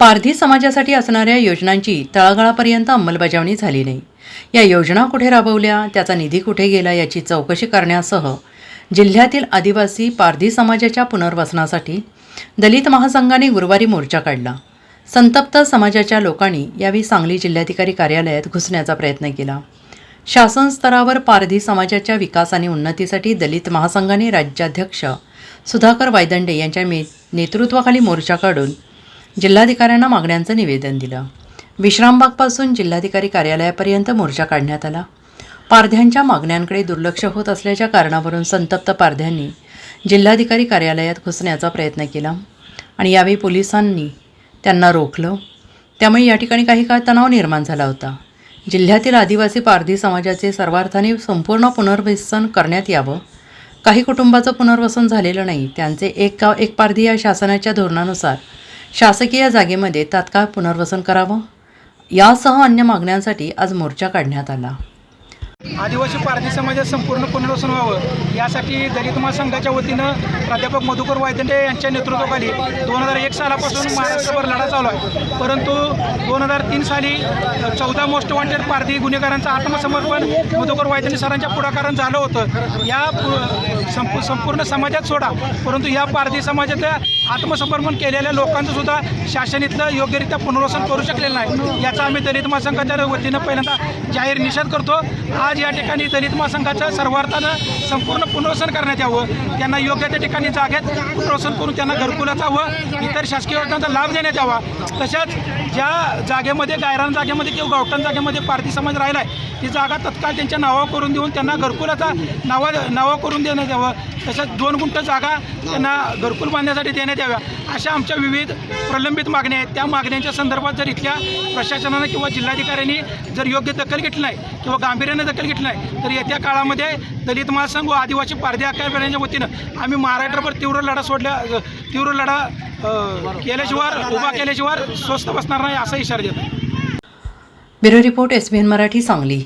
पारधी समाजासाठी असणाऱ्या योजनांची तळागाळापर्यंत अंमलबजावणी झाली नाही. या योजना कुठे राबवल्या त्याचा निधी कुठे गेला याची चौकशी करण्यासह जिल्ह्यातील आदिवासी पारधी समाजाच्या पुनर्वसनासाठी दलित महासंघाने गुरुवारी मोर्चा काढला. संतप्त समाजाच्या लोकांनी यावेळी सांगली जिल्हाधिकारी कार्यालयात घुसण्याचा प्रयत्न केला. शासन स्तरावर पारधी समाजाच्या विकास आणि उन्नतीसाठी दलित महासंघाने राज्याध्यक्ष सुधाकर वायदंडे यांच्या मे नेतृत्वाखाली मोर्चा काढून जिल्हाधिकाऱ्यांना मागण्यांचं निवेदन दिलं. विश्रामबागपासून जिल्हाधिकारी कार्यालयापर्यंत मोर्चा काढण्यात आला. पारध्यांच्या मागण्यांकडे दुर्लक्ष होत असल्याच्या कारणावरून संतप्त पारध्यांनी जिल्हाधिकारी कार्यालयात घुसण्याचा प्रयत्न केला आणि यावेळी पोलिसांनी त्यांना रोखलं. त्यामुळे या ठिकाणी काही काळ तणाव निर्माण झाला होता. जिल्ह्यातील आदिवासी पारधी समाजाचे सर्वार्थाने संपूर्ण पुनर्वसन करण्यात यावं. काही कुटुंबाचं पुनर्वसन झालेलं नाही. त्यांचे एक गाव एक पारधी या शासनाच्या धोरणानुसार शासकीय जागेमध्ये तात्काळ पुनर्वसन करावं? यासह अन्य मागण्यांसाठी आज मोर्चा काढण्यात आला. आदिवासी पारधी समाजात संपूर्ण पुनर्वसन व्हावं. यासाठी दलित महासंघाच्या वतीनं प्राध्यापक मधुकर वायदंडे यांच्या नेतृत्वाखाली दोन हजार एक सालापासून महाराष्ट्रभर लढा चालू आहे. परंतु दोन हजार तीन साली चौदा मोस्ट वॉन्टेड पारधी गुन्हेगारांचं आत्मसमर्पण मधुकर वायदंडे सरांच्या पुढाकारानं झालं होतं. या पु- संपू संपूर्ण समाजात सोडा. परंतु या पारधी समाजाच्या आत्मसमर्पण केलेल्या लोकांचं सुद्धा शासन इथलं योग्यरित्या पुनर्वसन करू शकलेलं नाही. याचा आम्ही दलित महासंघाच्या वतीनं पहिल्यांदा जाहीर निषेध करतो. आज या ठिकाणी दलित महासंघाचं सर्वार्थानं संपूर्ण पुनर्वसन करण्यात यावं. त्यांना योग्य त्या ठिकाणी जागेत पुनर्वसन करून त्यांना घरकुलाचा हवं. इतर शासकीय योजनांचा लाभ देण्यात यावा. तशाच ज्या जागेमध्ये गायरान जागेमध्ये किंवा गावठाण जागेमध्ये पारधी समाज राहिला आहे ती जागा तत्काळ त्यांच्या नावावर करून देऊन त्यांना घरकुलाचा नावा नावा करून देण्यात यावं. तसंच दोन गुंठ जागा त्यांना घरकुल बांधण्यासाठी देण्यात याव्या. अशा आमच्या विविध प्रलंबित मागण्या आहेत. त्या मागण्यांच्या संदर्भात जर इथल्या प्रशासनानं किंवा जिल्हाधिकाऱ्यांनी जर योग्य दखल घेतली नाही किंवा गांभीर्यानं दखल घेतली नाही तर येत्या काळामध्ये दलित महासंघ व आदिवासी पारधी अकादमीच्या वतीनं आम्ही महाराष्ट्रभर तीव्र लढा सोडल्या तीव्र लढा केल्याशिवाय उभा केल्याशिवाय स्वस्त बसणार नाही असा इशारा देतो bureau report S Marathi Sangli.